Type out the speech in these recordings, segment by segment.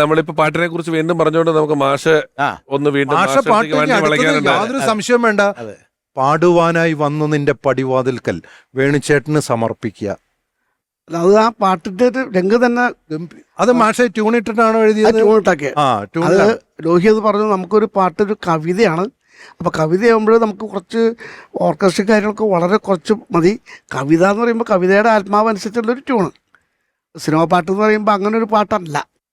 നമ്മളിപ്പോ പാട്ടിനെ കുറിച്ച് വീണ്ടും പറഞ്ഞുകൊണ്ട് നമുക്ക് മാഷ് ഒന്ന് വീണ്ടും മാഷ പാട്ട് യാതൊരു സംശയം വേണ്ട. പാടുവാനായി വന്നു നിന്റെ പടിവാതിൽക്കൽ. വേണുചേട്ടന് സമർപ്പിക്കുക. അത് ആ പാട്ടിന്റെ ഒരു രംഗം തന്നെ അത് മാഷെ ട്യൂൺ ഇട്ടിട്ടാണോ എഴുതിയത്? ട്യൂണിട്ടാക്കിയ ആ അത് ട്യൂൺ പറഞ്ഞു നമുക്കൊരു പാട്ടൊരു കവിതയാണ്. അപ്പോൾ കവിതയാകുമ്പോൾ നമുക്ക് കുറച്ച് ഓർക്കസ്ട്ര കാര്യങ്ങളൊക്കെ വളരെ കുറച്ച് മതി. കവിത എന്ന് പറയുമ്പോൾ കവിതയുടെ ആത്മാവനുസരിച്ചുള്ളൊരു ട്യൂണ് സിനിമ പാട്ട് എന്ന് പറയുമ്പോൾ അങ്ങനെ ഒരു പാട്ടല്ല.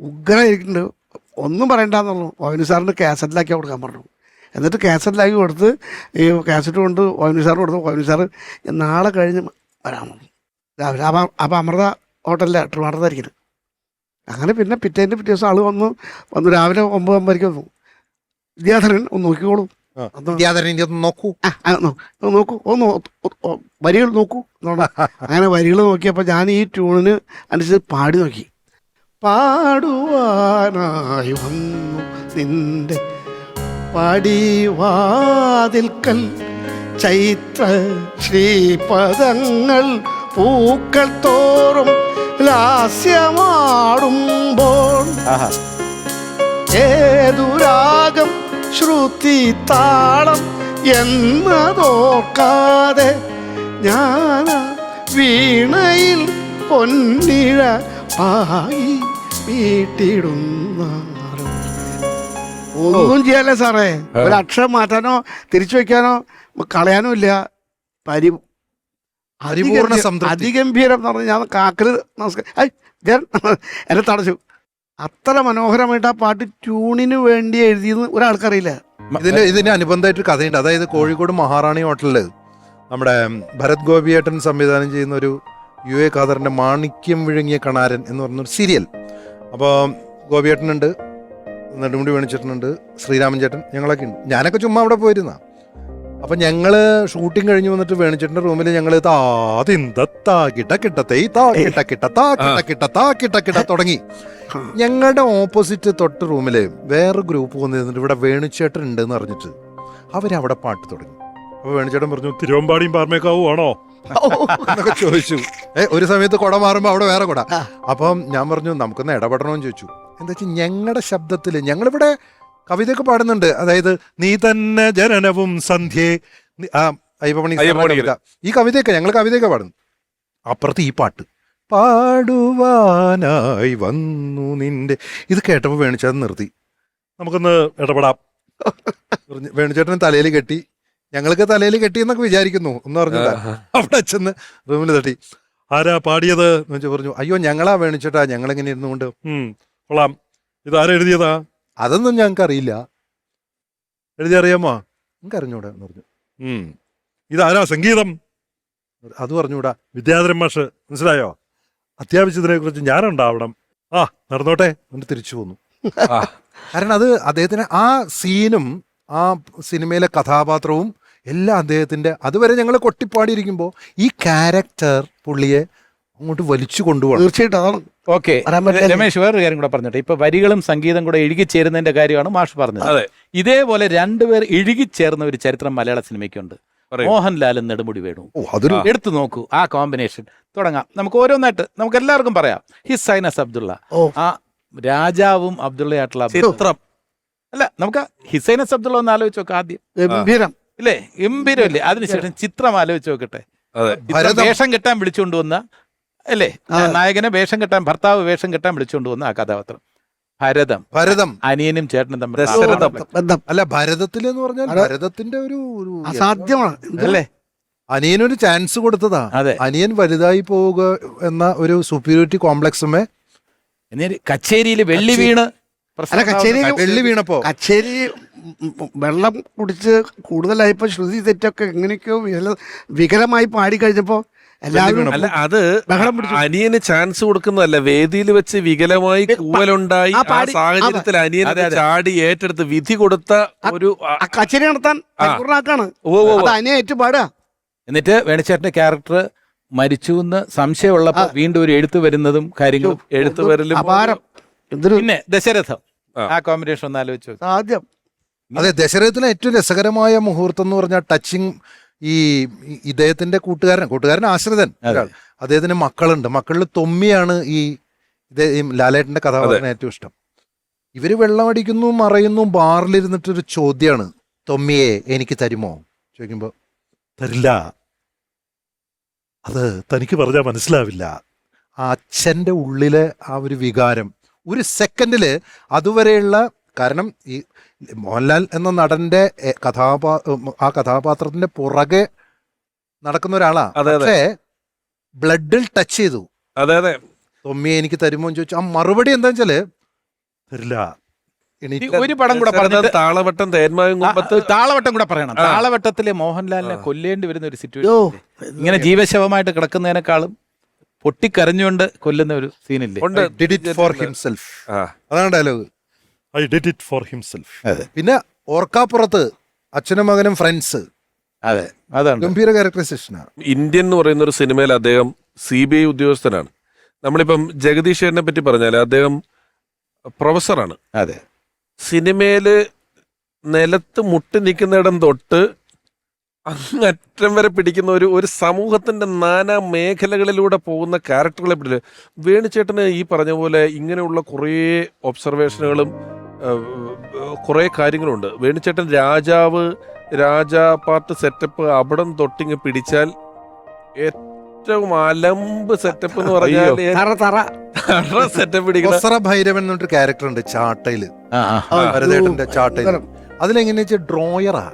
ഉഗ്രനായിരിക്കുന്നുണ്ട് ഒന്നും പറയണ്ടെന്നുള്ളൂ ഓവിനു സാറിന് കാസറ്റിലാക്കി കൊടുക്കാൻ പറഞ്ഞു എന്നിട്ട് കാസറ്റിലാക്കി കൊടുത്ത് ഈ കാസറ്റ് കൊണ്ട് ഓവിനു സാറിന് കൊടുത്തു ഓവിനു സാറ് നാളെ കഴിഞ്ഞ് വരാൻ പറഞ്ഞു രാവിലെ അപ്പം അപ്പം അമൃത ഹോട്ടലിലെ ട്രിവാണ്ടത്തായിരിക്കുന്നത് അങ്ങനെ പിന്നെ പിറ്റേന്റെ പിറ്റേ ദിവസം ആൾ വന്ന് വന്നു രാവിലെ ഒമ്പത് ഒമ്പതരയ്ക്ക് വന്നു. വിദ്യാധരൻ ഒന്ന് നോക്കിക്കോളൂ. വിദ്യാധരൻ നോക്കൂ. നോക്കൂ ഒന്ന് വരികൾ നോക്കൂ. അങ്ങനെ വരികൾ നോക്കിയപ്പോൾ ഞാൻ ഈ ട്യൂണിന് അനുസരിച്ച് പാടി നോക്കി. പാടുവാനായി വന്നു നിന്റെ പടിവാതിൽക്കൽ ചൈത്ര ശ്രീപദങ്ങൾ പൂക്കൾ തോറും ലാസ്യമാടുമ്പോൾ ഏതു രാഗം ശ്രുതി താളം എന്നതോർക്കാതെ ഞാൻ വീണയിൽ പൊന്നിഴ പായി വീട്ടിടുന്ന ഒന്നും ചെയ്യല്ലേ സാറേ? ഒരു അക്ഷരം മാറ്റാനോ തിരിച്ചു വെക്കാനോ കളയാനോ ഇല്ല. പരി പരിപൂർണ അതിഗംഭീരം- സംതൃപ്തി. അതിഗംഭീരം എന്ന് പറഞ്ഞാൽ ഞാൻ കാക്കൽ നമസ്കാരം എന്നെ തടച്ചു. അത്ര മനോഹരമായിട്ട് ആ പാട്ട് ട്യൂണിന് വേണ്ടി എഴുതിയെന്ന് ഒരാൾക്കറിയില്ല. ഇതിന് ഇതിന് അനുബന്ധമായിട്ട് കഥയുണ്ട്. അതായത് കോഴിക്കോട് മഹാറാണി ഹോട്ടലിൽ നമ്മുടെ ഭരത് ഗോപിയേട്ടൻ സംവിധാനം ചെയ്യുന്ന ഒരു യു എ ഖാദറിന്റെ മാണിക്യം വിഴുങ്ങിയ കണാരൻ എന്ന് പറഞ്ഞൊരു സീരിയൽ. അപ്പോൾ ഗോപിയേട്ടനുണ്ട് നെടുമുടി വേണിച്ചേട്ടനുണ്ട് ശ്രീരാമൻ ചേട്ടൻ ഞങ്ങളൊക്കെ ഉണ്ട് ഞാനൊക്കെ ചുമ്മാ അവിടെ പോയിരുന്ന. അപ്പൊ ഞങ്ങൾ ഷൂട്ടിംഗ് കഴിഞ്ഞ് വന്നിട്ട് വേണിച്ചേട്ടന്റെ റൂമിൽ ഞങ്ങൾ തുടങ്ങി. ഞങ്ങളുടെ ഓപ്പോസിറ്റ് തൊട്ട് റൂമിൽ വേറെ ഗ്രൂപ്പ് വന്നിരുന്നിട്ട് ഇവിടെ വേണുചേട്ടൻ ഉണ്ടെന്ന് അറിഞ്ഞിട്ട് അവരവിടെ പാട്ട് തുടങ്ങി. അപ്പൊ വേണുചേട്ടൻ പറഞ്ഞു തിരുവമ്പാടിയും പാർമേക്കാവും ആണോ? എന്നൊക്കെ ചോദിച്ചു. ഏ ഒരു സമയത്ത് കുട മാറുമ്പോ അവിടെ വേറെ കുട. അപ്പം ഞാൻ പറഞ്ഞു നമുക്കൊന്ന് ഇടപെടണമെന്ന് ചോദിച്ചു. എന്താ വെച്ചാൽ ഞങ്ങളുടെ ശബ്ദത്തിൽ ഞങ്ങളിവിടെ കവിതയൊക്കെ പാടുന്നുണ്ട്. അതായത് നീ തന്നെ ജനനവും സന്ധ്യേ. അയ്യപ്പമണി കവിത ഈ കവിതയൊക്കെ ഞങ്ങൾ കവിതയൊക്കെ പാടുന്നു. അപ്പുറത്ത് ഈ പാട്ട്. പാടുവാനായി വന്നു നിന്റെ ഇത് കേട്ടപ്പോൾ വേണിച്ചേട്ടൻ നിർത്തി. നമുക്കൊന്ന് ഇടപെടാം. വേണിച്ചേട്ടൻ തലയിൽ കെട്ടി. ഞങ്ങൾക്ക് തലയിൽ കെട്ടി എന്നൊക്കെ വിചാരിക്കുന്നു എന്ന് പറഞ്ഞില്ല അവിടെ ചെന്ന് റൂമിൽ തട്ടി. ആരാ പാടിയത്? എന്ന് വെച്ചാൽ പറഞ്ഞു. അയ്യോ ഞങ്ങളാ വേണിച്ചേട്ടാ ഞങ്ങളെങ്ങനെ ഇരുന്നുകൊണ്ട് കൊള്ളാം. ഇത് എഴുതിയതാ അതൊന്നും ഞങ്ങൾക്ക് അറിയില്ല എഴുതി അറിയാമോ നിങ്ങൾക്ക് അറിഞ്ഞൂടാ എന്ന് പറഞ്ഞു. ഇതാരാ സംഗീതം? അത് പറഞ്ഞൂടാ. വിദ്യാധരൻ മാഷ് മനസ്സിലായോ? അത്യാവശ്യത്തിനെ കുറിച്ച് ഞാനുണ്ടാവണം. ആ നടന്നോട്ടെ. എന്നിട്ട് തിരിച്ചു പോന്നു. കാരണം അത് അദ്ദേഹത്തിന് ആ സീനും ആ സിനിമയിലെ കഥാപാത്രവും എല്ലാം അദ്ദേഹത്തിന്റെ അതുവരെ ഞങ്ങൾ കൊട്ടിപ്പാടിയിരിക്കുമ്പോൾ ഈ ക്യാരക്ടർ പുള്ളിയെ അങ്ങോട്ട് വലിച്ചു കൊണ്ടുപോകണം. തീർച്ചയായിട്ടും അതാണ്. ഓക്കെ. രമേശ് വേറൊരു കാര്യം കൂടെ പറഞ്ഞിട്ട് ഇപ്പൊ വരികളും സംഗീതം കൂടെ ഇഴുകിച്ചേരുന്നതിന്റെ കാര്യമാണ് മാഷ് പറഞ്ഞത്. അതെ. ഇതേപോലെ രണ്ടുപേർ ഇഴുകിച്ചേർന്ന ഒരു ചരിത്രം മലയാള സിനിമയ്ക്കുണ്ട്. മോഹൻലാലും നെടുമുടി വേണു. ഓ അതൊരു എടുത്തു നോക്കൂ. ആ കോമ്പിനേഷൻ. തുടങ്ങാം. നമുക്ക് ഓരോന്നായിട്ട് നമുക്ക് എല്ലാവർക്കും പറയാം. ഹിസൈനസ് അബ്ദുള്ള. ആ രാജാവും അബ്ദുള്ളയായിട്ടുള്ള ചിത്രം അല്ല നമുക്ക് ഹിസൈനസ് അബ്ദുള്ള ഒന്ന് ആലോചിച്ച് നോക്കാം ആദ്യം. ഇല്ലേ? ഗംഭീരമല്ലേ? അതിനുശേഷം ചിത്രം ആലോചിച്ച് നോക്കട്ടെ. വേഷം കെട്ടാൻ വിളിച്ചുകൊണ്ട് വന്ന അല്ലേ? നായകനെ വേഷം കെട്ടാൻ ഭർത്താവ് വേഷം കെട്ടാൻ വിളിച്ചുകൊണ്ട് വന്ന ആ കഥാപാത്രം. ഭരതം. ഭരതം. അനിയനും ചേട്ടനും തമ്മിൽ ദശരഥം. അല്ല ഭരതത്തിൽ എന്ന് പറഞ്ഞാൽ ഭര- ഭരതത്തിന്റെ ഒരു അസാധ്യമാണ്. അല്ലേ? അനിയനൊരു ചാൻസ് കൊടുത്തതാ. അതെ. അനിയൻ വലുതായി പോവുക എന്ന ഒരു സുപ്പീരിയോറിറ്റി കോംപ്ലക്സുമേ എന്നിട്ട് കച്ചേരിയിൽ വെള്ളി വീണ് കച്ചേരി- വെള്ളി വീണപ്പോ? കച്ചേരി വെള്ളം കുടിച്ച് കൂടുതലായപ്പോ ശ്രുതി തെറ്റൊക്കെ എങ്ങനെയൊക്കെയോ വികലമായി പാടി കഴിഞ്ഞപ്പോ എല്ലാവരും അല്ല അത് അനിയന് ചാൻസ് കൊടുക്കുന്നതല്ല. വേദിയിൽ വെച്ച് വികലമായി കൂവലുണ്ടായി ആ സാഹചര്യത്തിൽ അതെ. ചാടി ഏറ്റെടുത്ത് വിധി കൊടുത്ത ഒരു കച്ചേരി നടത്താൻ പാടുക എന്നിട്ട് വേണിച്ചേട്ടന്റെ ക്യാരക്ടർ മരിച്ചു എന്ന് സംശയമുള്ളപ്പോ വീണ്ടും ഒരു എഴുത്തു വരുന്നതും കാര്യങ്ങളും എഴുത്തു വരലും പിന്നെ ദശരഥം. ആ. കോമ്പിനേഷൻ ഒന്ന് ആലോചിച്ചു ആദ്യം സാധ്യം. അതെ ദശരഥത്തിലെ ഏറ്റവും രസകരമായ മുഹൂർത്തം എന്ന് പറഞ്ഞാൽ ടച്ചിങ് ഈ ഇദ്ദേഹത്തിന്റെ കൂട്ടുകാരൻ കൂട്ടുകാരൻ ആശ്രിതൻ അദ്ദേഹത്തിന്റെ അദ്ദേഹത്തിന് മക്കളുണ്ട്. മക്കളിൽ തൊമ്മിയാണ് ഈ ലാലേട്ടന്റെ കഥാപാത്രത്തിന് ഏറ്റവും ഇഷ്ടം. ഇവർ വെള്ളമടിക്കുന്നു മറയുന്നു ബാറിലിരുന്നിട്ടൊരു ചോദ്യമാണ് തൊമ്മിയെ എനിക്ക് തരുമോ? ചോദിക്കുമ്പോ തരില്ല. അത് തനിക്ക് പറഞ്ഞാൽ മനസ്സിലാവില്ല. ആ അച്ഛന്റെ ഉള്ളിലെ ആ ഒരു വികാരം. ഒരു സെക്കൻഡിൽ അതുവരെയുള്ള കാരണം ഈ മോഹൻലാൽ എന്ന നടന്റെ കഥാപാ ആ കഥാപാത്രത്തിന്റെ പുറകെ നടക്കുന്ന ഒരാളാ. അതെ, അതെ. പക്ഷേ ബ്ലഡിൽ ടച്ച് ചെയ്തു. അതെ അതെ. തൊമ്മിയെ എനിക്ക് തരുമോ എന്ന് ചോദിച്ചു. ആ മറുപടി എന്താ വെച്ചാൽ തരില്ല. ഒരു പടം കൂടെ പറഞ്ഞത് താളവട്ടം തേന്മായും ആ, കുമ്പത്ത്. താളവട്ടം കൂടെ പറയണം. താളവട്ടത്തിലെ മോഹൻലാലിനെ കൊല്ലേണ്ടി വരുന്ന ഒരു സിറ്റുവേഷൻ ഇങ്ങനെ ജീവശവമായിട്ട് കിടക്കുന്നതിനേക്കാളും പൊട്ടിക്കരഞ്ഞുകൊണ്ട് കൊല്ലുന്ന ഒരു സീനില്ലേ അതാണ് dialogue I did it for himself അതെ. പിന്നെ ഓർക്കാപ്പുറത്ത് അച്ഛനും മകനും ഫ്രണ്ട്സ് അതെ അതാണ്. ഗംഭീര ക്യാരക്ടറൈസേഷനാണ് ഇന്ത്യൻ എന്ന് പറയുന്ന ഒരു സിനിമയിൽ അദ്ദേഹം സി ബി ഐ ഉദ്യോഗസ്ഥനാണ്. നമ്മളിപ്പം ജഗദീഷേനെ പറ്റി പറഞ്ഞാൽ അദ്ദേഹം പ്രൊഫസറാണ്. അതെ. സിനിമയിൽ നിലത്ത് മുട്ടി നിൽക്കുന്നിടം തൊട്ട് അങ്ങറ്റം വരെ പിടിക്കുന്ന ഒരു ഒരു സമൂഹത്തിന്റെ നാനാ മേഖലകളിലൂടെ പോകുന്ന ക്യാരക്ടറുകളെ പിടിച്ചു വേണുചേട്ടന് ഈ പറഞ്ഞ പോലെ ഇങ്ങനെയുള്ള കുറേ ഒബ്സർവേഷനുകളും കുറേ കാര്യങ്ങളുണ്ട്. വേണുചേട്ടൻ രാജാവ് രാജാ പാർട്ട് സെറ്റപ്പ് അവിടം തൊട്ടിങ്ങ് പിടിച്ചാൽ ഏറ്റവും അലമ്പ് സെറ്റപ്പ് എന്ന് പറഞ്ഞാൽ സെറ്റപ്പ് പിടിക്കുന്ന ഭൈരവൻ എന്നൊരു ക്യാരക്ടർ ഉണ്ട് ചാട്ടയിൽ. ഭരതേട്ടന്റെ ചാട്ടയിൽ. അതിലെങ്ങനെയാ വെച്ചാൽ ഡ്രോയറാ.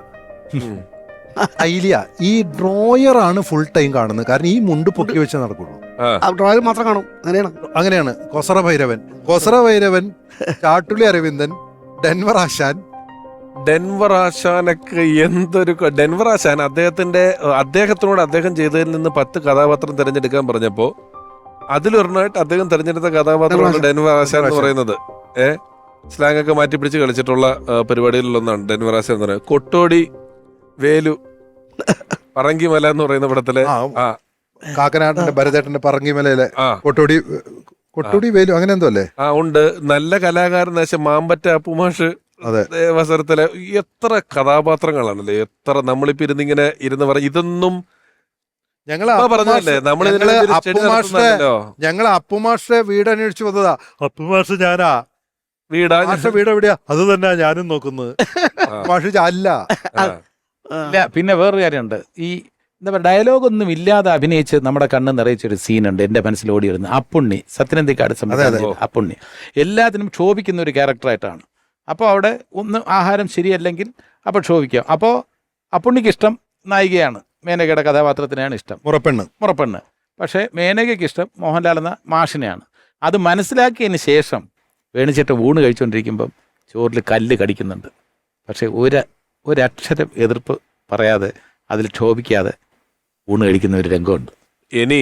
ഐലിയ ഈ ഡ്രോയറാണ് ഫുൾ ടൈം കാണുന്നത്. കാരണം ഈ മുണ്ട് പൊക്കി വെച്ച് നടക്കുള്ളൂ. ആ. ഡ്രോയിൽ മാത്രം കാണും. അങ്ങനെയാണ്. അങ്ങനെയാണ്. കൊസറ ഭൈരവൻ. കൊസറ ഭൈരവൻ ചാട്ടുളി അരവിന്ദൻ ഡെൻവർ ആശാൻ. ഡെൻവർ ആശാനൊക്കെ എന്തൊരു ഡെൻവർ ആശാൻ അദ്ദേഹത്തിന്റെ അദ്ദേഹത്തിനോട് അദ്ദേഹം ചെയ്തതിൽ നിന്ന് പത്ത് കഥാപാത്രം തിരഞ്ഞെടുക്കാൻ പറഞ്ഞപ്പോ അതിലൊരെണ്ണമായിട്ട് അദ്ദേഹം തിരഞ്ഞെടുത്ത കഥാപാത്രമാണ് ഡെൻവർ ആശാൻ. എന്ന് പറയുന്നത്. ഏ? സ്ലാങ് ഒക്കെ മാറ്റി പിടിച്ച് കളിച്ചിട്ടുള്ള പരിപാടികളിലൊന്നാണ് ഡെൻവർ ആശാൻ എന്ന് പറയുന്നത്. കൊട്ടോടി വേലു പറങ്കിമല എന്ന് പറയുന്ന പടത്തിലെ ആ കാക്കനാട്ടിന്റെ ഭരതേട്ടന്റെ പറങ്കിമലയിലെ കൊട്ടോടി കൊട്ടോടി വേലു അങ്ങനെ എന്തോ അല്ലേ? ആ ഉണ്ട്. നല്ല കലാകാരൻ വെച്ചാൽ മാമ്പറ്റ അപ്പുമാഷ് അതെ. അവസരത്തിൽ എത്ര കഥാപാത്രങ്ങളാണല്ലേ? എത്ര നമ്മളിപ്പോ ഇരുന്നിങ്ങനെ ഇരുന്ന് പറ ഇതൊന്നും ഞങ്ങൾ ഞങ്ങൾ അപ്പുമാഷെ വീട് അന്വേഷിച്ചു വന്നതാ. അപ്പുമാഷ് ഞാനാ. വീടാ? വീട് എവിടെയാ? അത് തന്നെ ഞാനും നോക്കുന്നത്. മാഷ് അല്ല പിന്നെ വേറൊരു കാര്യമുണ്ട്. ഈ എന്താ പറയുക ഡയലോഗ് ഒന്നും ഇല്ലാതെ അഭിനയിച്ച് നമ്മുടെ കണ്ണ് നിറയിച്ചൊരു സീനുണ്ട് എന്റെ മനസ്സിൽ ഓടി വരുന്നത് അപ്പുണ്ണി സത്യനന്ദിക്കാട് സംബന്ധിച്ച. അപ്പുണ്ണി. എല്ലാത്തിനും ക്ഷോഭിക്കുന്ന ഒരു ക്യാരക്ടറായിട്ടാണ് അപ്പോൾ അവിടെ ഒന്ന് ആഹാരം ശരിയല്ലെങ്കിൽ അപ്പോൾ ക്ഷോഭിക്കാം. അപ്പോൾ അപ്പുണ്ണിക്ക് ഇഷ്ടം നായികയാണ്. മേനകയുടെ കഥാപാത്രത്തിനെയാണ് ഇഷ്ടം. മുറപ്പെണ്ണ് മുറപ്പെണ്ണ് പക്ഷേ മേനകയ്ക്ക് ഇഷ്ടം മോഹൻലാൽ എന്ന മാഷിനെയാണ്. അത് മനസ്സിലാക്കിയതിന് ശേഷം വേണിച്ചേട്ട ഊണ് കഴിച്ചുകൊണ്ടിരിക്കുമ്പം ചോറിൽ കല്ല് കടിക്കുന്നുണ്ട്. പക്ഷേ ഒരു ഒരക്ഷരം എതിർപ്പ് പറയാതെ അതിൽ ക്ഷോഭിക്കാതെ ഊണ് കഴിക്കുന്ന ഒരു രംഗമുണ്ട്. ഇനി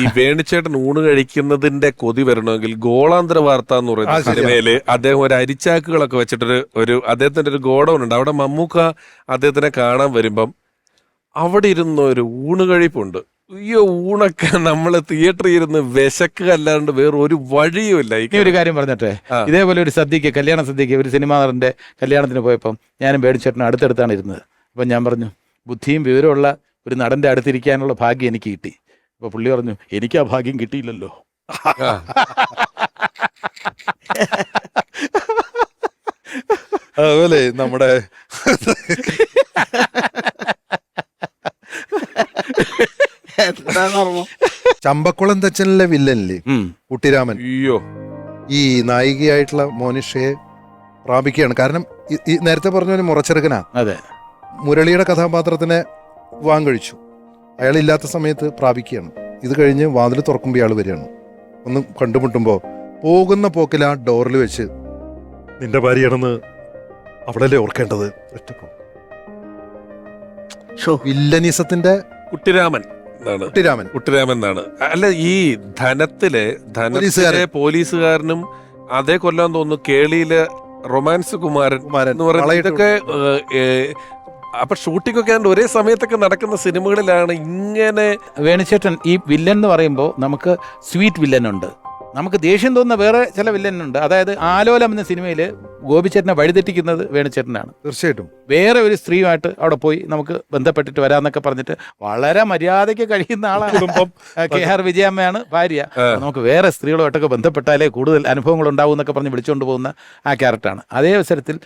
ഈ വേണിച്ചേട്ടൻ ഊണ് കഴിക്കുന്നതിന്റെ കൊതി വരണമെങ്കിൽ ഗോളാന്തര വാർത്ത എന്ന് പറയുന്ന. സിനിമയിൽ അദ്ദേഹം ഒരു അരിച്ചാക്കുകളൊക്കെ വെച്ചിട്ടൊരു ഒരു അദ്ദേഹത്തിന്റെ ഒരു ഗോഡൗൺ ഉണ്ട്. അവിടെ മമ്മൂക്ക അദ്ദേഹത്തിനെ കാണാൻ വരുമ്പം അവിടെ ഇരുന്ന ഒരു ഊണ് കഴിപ്പുണ്ട്. അയ്യോ ഊണൊക്കെ നമ്മൾ തിയേറ്ററിൽ ഇരുന്ന് വിശക്കുക അല്ലാണ്ട് വേറെ ഒരു വഴിയുമില്ല ഈ ഇനി ഒരു കാര്യം പറഞ്ഞിട്ടെ. ഇതേപോലെ ഒരു സദ്യക്ക് കല്യാണ സദ്യക്ക് ഒരു സിനിമാ നടന്റെ കല്യാണത്തിന് പോയപ്പം ഞാനും വേണിച്ചേട്ടനും അടുത്തടുത്താണ് ഇരുന്നത്. അപ്പം ഞാൻ പറഞ്ഞു ബുദ്ധിയും വിവരമുള്ള ഒരു നടന്റെ അടുത്തിരിക്കാനുള്ള ഭാഗ്യം എനിക്ക് കിട്ടി. അപ്പൊ പുള്ളി പറഞ്ഞു എനിക്ക് ആ ഭാഗ്യം കിട്ടിയില്ലല്ലോ. അതുപോലെ നമ്മുടെ ചമ്പക്കുളം തച്ചനിലെ വില്ലനില്ലേ. കുട്ടിരാമൻ. അയ്യോ. ഈ നായികയായിട്ടുള്ള മോനിഷയെ പ്രാപിക്കുകയാണ്. കാരണം നേരത്തെ പറഞ്ഞ ഒരു മുറച്ചെറുക്കനാ. അതെ. മുരളിയുടെ കഥാപാത്രത്തിനെ വിവാഹം കഴിച്ചു. അയാൾ ഇല്ലാത്ത സമയത്ത് പ്രാപിക്കുകയാണ്. ഇത് കഴിഞ്ഞ് വാതിൽ തുറക്കുമ്പോൾ ഇയാൾ വരികയാണ്. ഒന്ന് കണ്ടുമുട്ടുമ്പോൾ പോകുന്ന പോക്കിൽ ആ ഡോറിൽ വെച്ച് നിന്റെ ഭാര്യയാണെന്ന് അവിടെയല്ലേ ഓർക്കേണ്ടത്? വില്ലനീസത്തിന്റെ കുട്ടിരാമൻ എന്നാണ്. കുട്ടിരാമൻ. കുട്ടിരാമൻ എന്നാണ്. അല്ല ഈ ധനത്തിലെ ധനത്തിലെ പോലീസുകാരനും അതേ കൊല്ലാൻ തോന്നുന്നു കേളിയിലെ റൊമാൻസ് കുമാരൻ കുമാരൻ. എന്ന് പറയുന്നത് ഇതൊക്കെ അപ്പൊ ഷൂട്ടിംഗ് ഒക്കെ ഒരേ സമയത്തൊക്കെ നടക്കുന്ന സിനിമകളിലാണ് ഇങ്ങനെ വേണുചേട്ടൻ ഈ വില്ലൻ എന്ന് പറയുമ്പോൾ നമുക്ക് സ്വീറ്റ് വില്ലൻ ഉണ്ട്. നമുക്ക് ദേഷ്യം തോന്നുന്ന വേറെ ചില വില്ലൻ ഉണ്ട്. അതായത് ആലോലം എന്ന സിനിമയിൽ ഗോപിച്ചേട്ടനെ വഴിതെറ്റിക്കുന്നത് വേണുചേട്ടനാണ്. തീർച്ചയായിട്ടും. വേറെ ഒരു സ്ത്രീയുമായിട്ട് അവിടെ പോയി നമുക്ക് ബന്ധപ്പെട്ടിട്ട് വരാന്നൊക്കെ പറഞ്ഞിട്ട് വളരെ മര്യാദയ്ക്ക് കഴിയുന്ന ആളാണ്. കെ ആർ വിജയമ്മയാണ് ഭാര്യ. നമുക്ക് വേറെ സ്ത്രീകളുമായിട്ടൊക്കെ ബന്ധപ്പെട്ടാലേ കൂടുതൽ അനുഭവങ്ങൾ ഉണ്ടാവും എന്നൊക്കെ പറഞ്ഞ് വിളിച്ചുകൊണ്ട് പോകുന്ന ആ ക്യാരക്ടറാണ്. അതേ അവസരത്തിൽ